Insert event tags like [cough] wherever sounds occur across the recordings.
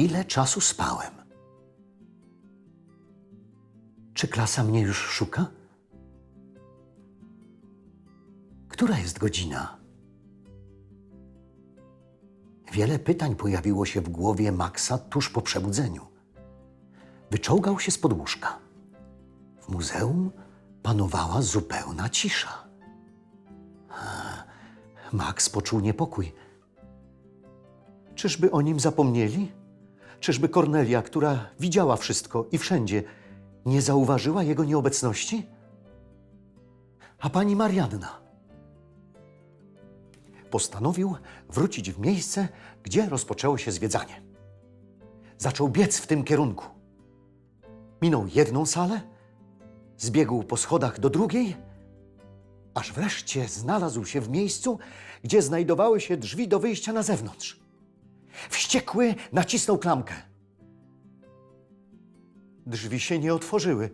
Ile czasu spałem? Czy klasa mnie już szuka? Która jest godzina? Wiele pytań pojawiło się w głowie Maxa tuż po przebudzeniu. Wyczołgał się z łóżka. W muzeum panowała zupełna cisza. Max poczuł niepokój. Czyżby o nim zapomnieli? Czyżby Kornelia, która widziała wszystko i wszędzie, nie zauważyła jego nieobecności? A pani Marianna? Postanowił wrócić w miejsce, gdzie rozpoczęło się zwiedzanie. Zaczął biec w tym kierunku. Minął jedną salę, zbiegł po schodach do drugiej, aż wreszcie znalazł się w miejscu, gdzie znajdowały się drzwi do wyjścia na zewnątrz. Wściekły nacisnął klamkę. Drzwi się nie otworzyły.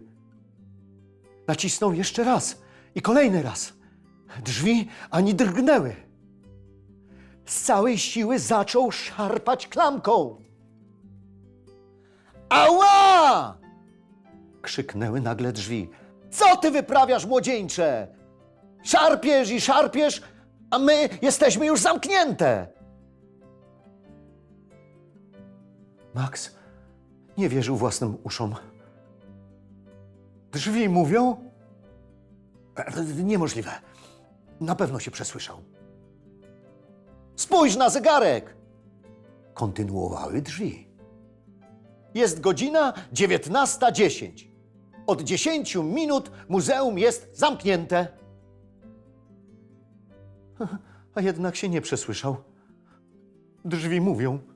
Nacisnął jeszcze raz i kolejny raz. Drzwi ani drgnęły. Z całej siły zaczął szarpać klamką. Ała! Krzyknęły nagle drzwi. Co ty wyprawiasz, młodzieńcze? Szarpiesz i szarpiesz, a my jesteśmy już zamknięte. Max nie wierzył własnym uszom. Drzwi mówią? E, Niemożliwe. Na pewno się przesłyszał. Spójrz na zegarek! Kontynuowały drzwi. Jest godzina 19.10. Od 10 minut muzeum jest zamknięte. [laughs] A jednak się nie przesłyszał. Drzwi mówią.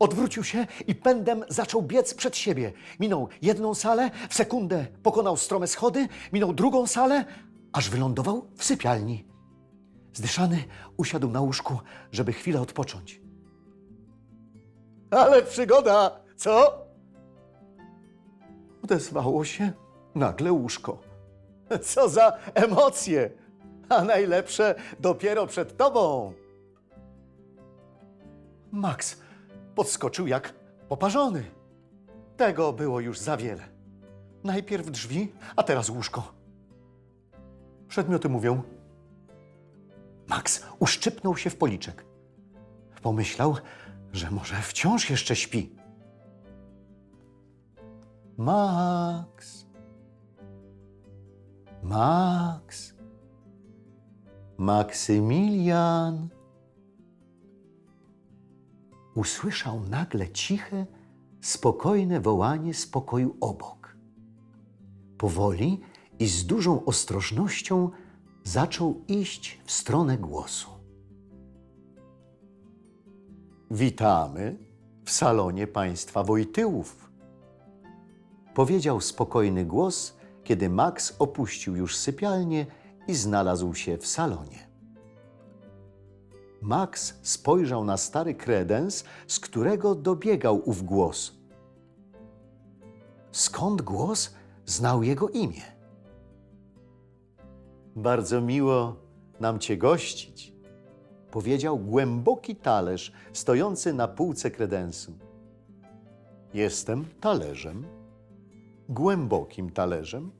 Odwrócił się i pędem zaczął biec przed siebie. Minął jedną salę, w sekundę pokonał strome schody, minął drugą salę, aż wylądował w sypialni. Zdyszany usiadł na łóżku, żeby chwilę odpocząć. Ale przygoda, co? Odezwało się nagle łóżko. [laughs] Co za emocje! A najlepsze dopiero przed tobą. Max podskoczył jak poparzony. Tego było już za wiele. Najpierw drzwi, a teraz łóżko. Przedmioty mówią. Max uszczypnął się w policzek. Pomyślał, że może wciąż jeszcze śpi. Max. Max. Maksymilian. Usłyszał nagle ciche, spokojne wołanie z pokoju obok. Powoli i z dużą ostrożnością zaczął iść w stronę głosu. Witamy w salonie państwa Wojtyłów. Powiedział spokojny głos, kiedy Max opuścił już sypialnię i znalazł się w salonie. Max spojrzał na stary kredens, z którego dobiegał ów głos. Skąd głos znał jego imię? Bardzo miło nam Cię gościć, powiedział głęboki talerz stojący na półce kredensu. Jestem talerzem, głębokim talerzem,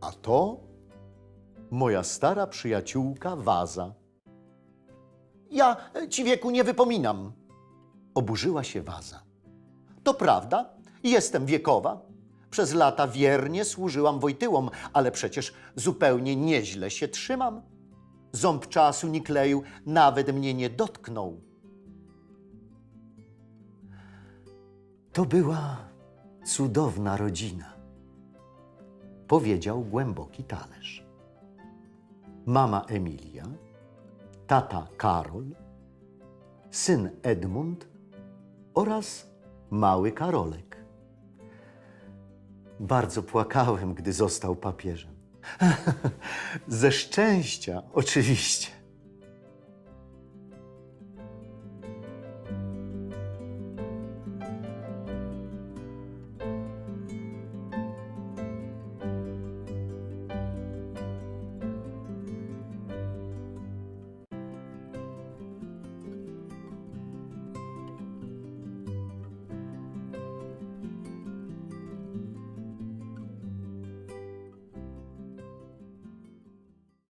a to moja stara przyjaciółka Waza. Ja ci wieku nie wypominam, oburzyła się Waza. To prawda, jestem wiekowa. Przez lata wiernie służyłam Wojtyłom, ale przecież zupełnie nieźle się trzymam. Ząb czasu Nikleju nawet mnie nie dotknął. To była cudowna rodzina, powiedział głęboki talerz. Mama Emilia, tata Karol, syn Edmund oraz mały Karolek. Bardzo płakałem, gdy został papieżem. [laughs] Ze szczęścia, oczywiście.